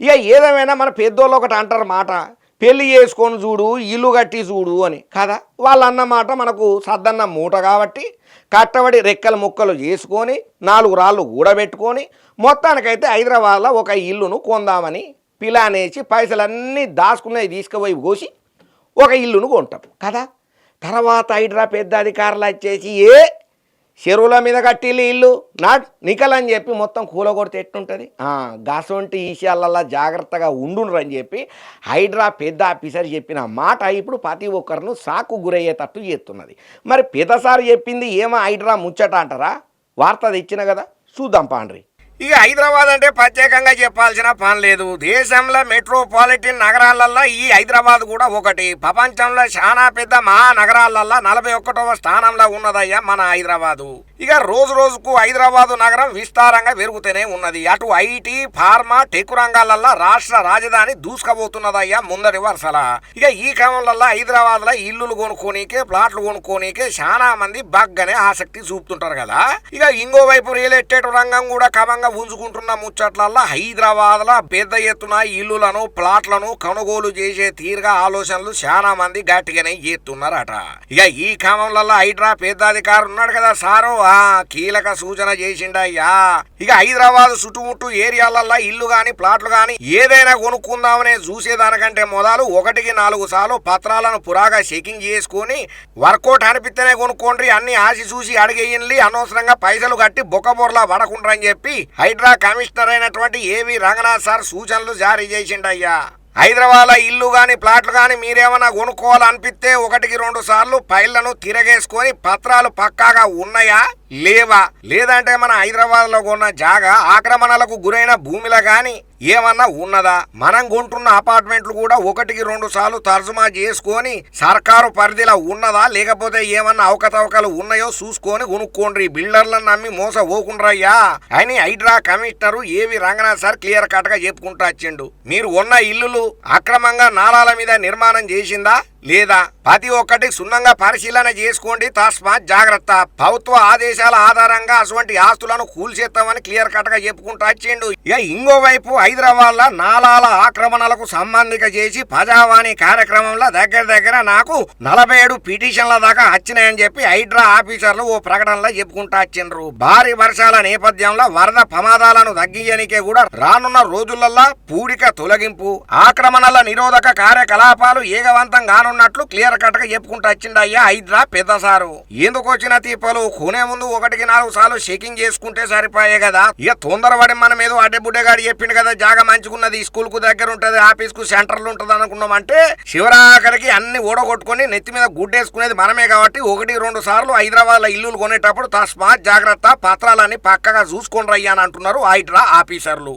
ఇక ఏదేమైనా మన పెద్దోళ్ళు ఒకటి అంటారు మాట పెళ్ళి చేసుకొని చూడు ఇల్లు కట్టి చూడు అని. కదా? వాళ్ళు అన్నమాట మనకు సద్దన్న మూట కాబట్టి కట్టబడి రెక్కలు ముక్కలు చేసుకొని నాలుగు రాళ్ళు కూడబెట్టుకొని మొత్తానికైతే హైదరాబాద్లో ఒక ఇల్లును కొందామని పిలానేసి పైసలన్నీ దాచుకున్నవి తీసుకుపోయి కోసి ఒక ఇల్లును కొంటాం. కదా? తర్వాత హైదరా పెద్ద అధికారులు వచ్చేసి ఏ చెరువుల మీద కట్టిల్లు ఇల్లు. నాట్ నికలని చెప్పి మొత్తం కూలగొడితే ఎట్టుంటుంది గసొంటి ఈశాలల్లా జాగ్రత్తగా ఉండుండ్రు అని చెప్పి హైడ్రా పెద్ద ఆఫీసర్ చెప్పిన మాట ఇప్పుడు ప్రతి ఒక్కరిను సాకు గురయ్యేటట్టు చేస్తున్నది. మరి పెద్దసారి చెప్పింది ఏమో హైడ్రా ముచ్చట అంటారా? వార్త తెచ్చిన కదా? చూద్దాం పాండ్రి. ఇక హైదరాబాద్ అంటే ప్రత్యేకంగా చెప్పాల్సిన పని లేదు. దేశంలో మెట్రోపాలిటన్ నగరాలల్లో ఈ హైదరాబాద్ కూడా ఒకటి. ప్రపంచంలో చాలా పెద్ద మహానగరాలల్లో నలభై ఒకటవ స్థానంలో ఉన్నదయ్యా మన హైదరాబాదు. ఇక రోజు రోజుకు హైదరాబాదు నగరం విస్తారంగా పెరుగుతూనే ఉన్నది. అటు ఐటీ ఫార్మా టెక్ రంగాలల్లో రాష్ట్ర రాజధాని దూసుకబోతున్నదయ్యా ముందరి వరుసల. ఇక ఈ క్రమంలో హైదరాబాద్లో ఇల్లులు కొనుక్కోనికే ప్లాట్లు కొనుక్కోనికే చాలా మంది బగ్గనే ఆసక్తి చూపుతుంటారు కదా. ఇక ఇంకోవైపు రియల్ ఎస్టేట్ రంగం కూడా క్రమంగా ఉంచుకుంటున్న ముచ్చట్లల్లో హైదరాబాద్లో పెద్ద ఎత్తున ఇల్లులను ప్లాట్లను కొనుగోలు చేసే తీరుగా ఆలోచనలు చాలా మంది గట్టిగానే చేస్తున్నారట. ఇక ఈ క్రమంలో హైడ్రా పెద్ద అధికారు ఉన్నాడు కదా సారు? ఆ కీలక సూచన చేసిండయ్యా ఇక. హైదరాబాద్ చుట్టుముట్టు ఏరియాలల్లో ఇల్లు గాని ప్లాట్లు గాని ఏదైనా కొనుక్కుందామనే చూసేదానికంటే మొదలు ఒకటికి నాలుగు సార్లు పత్రాలను పురాగా చెకింగ్ చేసుకొని వర్కౌట్ అనిపిస్తేనే కొనుక్కోండి అన్ని ఆశ చూసి అడిగేయండి అనవసరంగా పైసలు కట్టి బొక్కబొర్లా పడకుండా అని చెప్పి హైడ్రా కమిషనర్ అయినటువంటి ఏవి రంగనాథ్ సార్ సూచనలు జారీ చేసిండయ్యా. హైదరాబాద్ ఇల్లు కానీ ప్లాట్లు కానీ మీరేమన్నా కొనుక్కోవాలనిపిస్తే ఒకటికి రెండు సార్లు ఫైళ్ళను తిరగేసుకొని పత్రాలు పక్కాగా ఉన్నాయా? లేవా? లేదంటే మన హైదరాబాద్లో జాగా ఆక్రమణలకు గురైన భూమిలో గాని ఏమన్నా ఉన్నదా? మనం కొంటున్న అపార్ట్మెంట్లు కూడా ఒకటికి రెండు సార్లు తర్జుమా చేసుకొని సర్కారు పరిధిలో ఉన్నదా? లేకపోతే ఏమన్నా అవకతవకలు ఉన్నాయో చూసుకొని కొనుక్కోండి. బిల్డర్లను నమ్మి మోస పోకుండ్రయ్యా అని హైడ్రా కమిషనర్ ఏవి రంగనాథ్ సార్ క్లియర్ కట్గా చెప్పుకుంటూ వచ్చిండు. మీరు ఉన్న ఇల్లులు అక్రమంగా నాళాల మీద నిర్మాణం చేసిందా? లేదా ప్రతి ఒక్కటి సున్నంగా పరిశీలన చేసుకోండి. తస్మాత్ జాగ్రత్త. ప్రభుత్వ ఆదేశాల ఆధారంగా అటువంటి ఆస్తులను కూల్చేస్తామని క్లియర్ కట్గా చెప్పుకుంటూ వచ్చిండు. ఇక ఇంకోవైపు హైదరాబాద్లో నాలాల ఆక్రమణలకు సంబంధిక చేసి ప్రజావాణి కార్యక్రమంలో దగ్గర దగ్గర నాకు నలభై ఏడు పిటిషన్ల దాకా వచ్చినాయని చెప్పి హైడ్రా ఆఫీసర్లు ఓ ప్రకటనలో చెప్పుకుంటూ వచ్చిండ్రు. భారీ వర్షాల నేపథ్యంలో వరద ప్రమాదాలను తగ్గించనికే కూడా రానున్న రోజులల్లా పూడిక తొలగింపు ఆక్రమణల నిరోధక కార్యకలాపాలు ఏగవంతం ఉన్నట్లు క్లియర్ కట్గా చెప్పుకుంటూ వచ్చిండయ్యా అయ్యా పెద్ద సారు. ఎందుకు వచ్చిన తీపలు? కొనే ముందు ఒకటికి నాలుగు సార్లు షేకింగ్ చేసుకుంటే సరిపోయే కదా. ఇక తొందరపడి మనం ఏదో అడ్డే చెప్పిండు కదా జాగా మంచుకున్నది స్కూల్కు దగ్గర ఉంటది ఆఫీస్కు సెంటర్లు ఉంటది అనుకున్నామంటే శివరాఖరికి అన్ని ఓడగొట్టుకుని నెత్తి మీద గుడ్డేసుకునేది మనమే కాబట్టి ఒకటి రెండు సార్లు హైదరాబాద్లో ఇల్లులు కొనేటప్పుడు తస్మాత్ జాగ్రత్త పత్రాలన్నీ పక్కగా చూసుకొని రయ్యా అని అంటున్నారు హైడ్రా ఆఫీసర్లు.